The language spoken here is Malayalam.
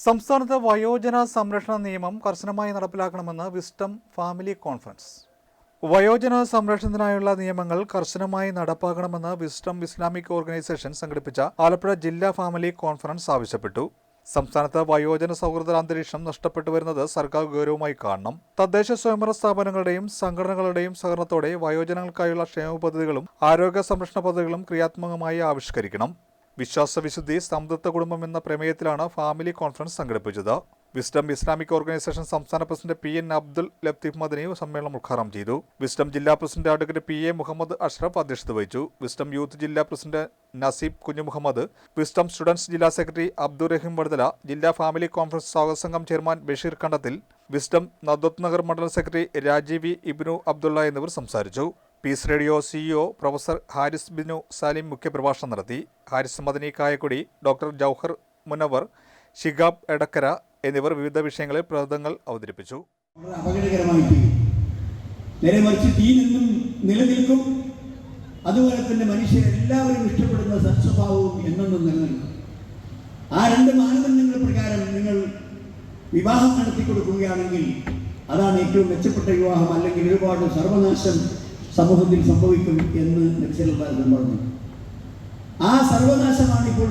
സംസ്ഥാനത്ത് വയോജന സംരക്ഷണ നിയമം കർശനമായി നടപ്പിലാക്കണമെന്ന് വിസ്റ്റം ഫാമിലി കോൺഫറൻസ്. വയോജന സംരക്ഷണത്തിനായുള്ള നിയമങ്ങൾ കർശനമായി നടപ്പാക്കണമെന്ന് വിസ്റ്റം ഇസ്ലാമിക് ഓർഗനൈസേഷൻ സംഘടിപ്പിച്ച ആലപ്പുഴ ജില്ലാ ഫാമിലി കോൺഫറൻസ് ആവശ്യപ്പെട്ടു. സംസ്ഥാനത്ത് വയോജന സൗഹൃദ അന്തരീക്ഷം നഷ്ടപ്പെട്ടു വരുന്നത് സർക്കാർ ഗൗരവമായി കാണണം. തദ്ദേശ സ്വയംഭരണ സ്ഥാപനങ്ങളുടെയും സംഘടനകളുടെയും സഹകരണത്തോടെ വയോജനങ്ങൾക്കായുള്ള ക്ഷേമ പദ്ധതികളും ആരോഗ്യ സംരക്ഷണ പദ്ധതികളും ക്രിയാത്മകമായി ആവിഷ്കരിക്കണം. വിശ്വാസവിശുദ്ധി സംതൃപ്ത കുടുംബം എന്ന പ്രമേയത്തിലാണ് ഫാമിലി കോൺഫറൻസ് സംഘടിപ്പിച്ചത്. വിസ്ഡം ഇസ്ലാമിക് ഓർഗനൈസേഷൻ സംസ്ഥാന president P N Abdul Latheef Madani സമ്മേളനം ഉദ്ഘാടനം ചെയ്തു. വിസ്ഡം ജില്ലാ president advocate P A Muhammad Ashraf അധ്യക്ഷത വഹിച്ചു. വിസ്ഡം യൂത്ത് ജില്ലാ president Naseeb Kunju Muhammad Wisdom students ജില്ലാ സെക്രട്ടറി അബ്ദുൾ റഹീം വടുതല ജില്ലാ ഫാമിലി കോൺഫറൻസ് സ്വാഗത സംഘം ചെയർമാൻ ബഷീർ കണ്ടത്തിൽ വിസ്ഡം നദ്വത് നഗർ മണ്ഡലം സെക്രട്ടറി രാജീവി ഇബ്നു അബ്ദുള്ള എന്നിവർ സംസാരിച്ചു. Peace radio CEO professor Haris Binu Salim മുഖ്യപ്രഭാഷണം നടത്തി. ഹാരിസ് മദനി കായക്കുടി ഡോക്ടർ ജൗഹർ മുനവർ ഷിഗാബ് എടക്കര എന്നിവർ വിവിധ വിഷയങ്ങളിൽ പ്രബന്ധങ്ങൾ അവതരിപ്പിച്ചു. നേരെ മറിച്ച് തീ നിന്നും നിലനിൽക്കും. അതുപോലെ തന്നെ മനുഷ്യരെല്ലാവരും ഇഷ്ടപ്പെടുന്ന സത്സ്വഭാവവും എന്നെന്നും നിലനിൽക്കും. ആ രണ്ട് മാനദണ്ഡങ്ങൾ പ്രകാരം നിങ്ങൾ വിവാഹം നടത്തി കൊടുക്കുകയാണെങ്കിൽ അതാണ് ഏറ്റവും മെച്ചപ്പെട്ട വിവാഹം അല്ലെങ്കിൽ ഒരുപാട് സർവനാശം സമൂഹത്തിൽ സംഭവിക്കും എന്ന് നക്സലുകാരൻ പറഞ്ഞു. ആ സർവനാശമാണ് ഇപ്പോൾ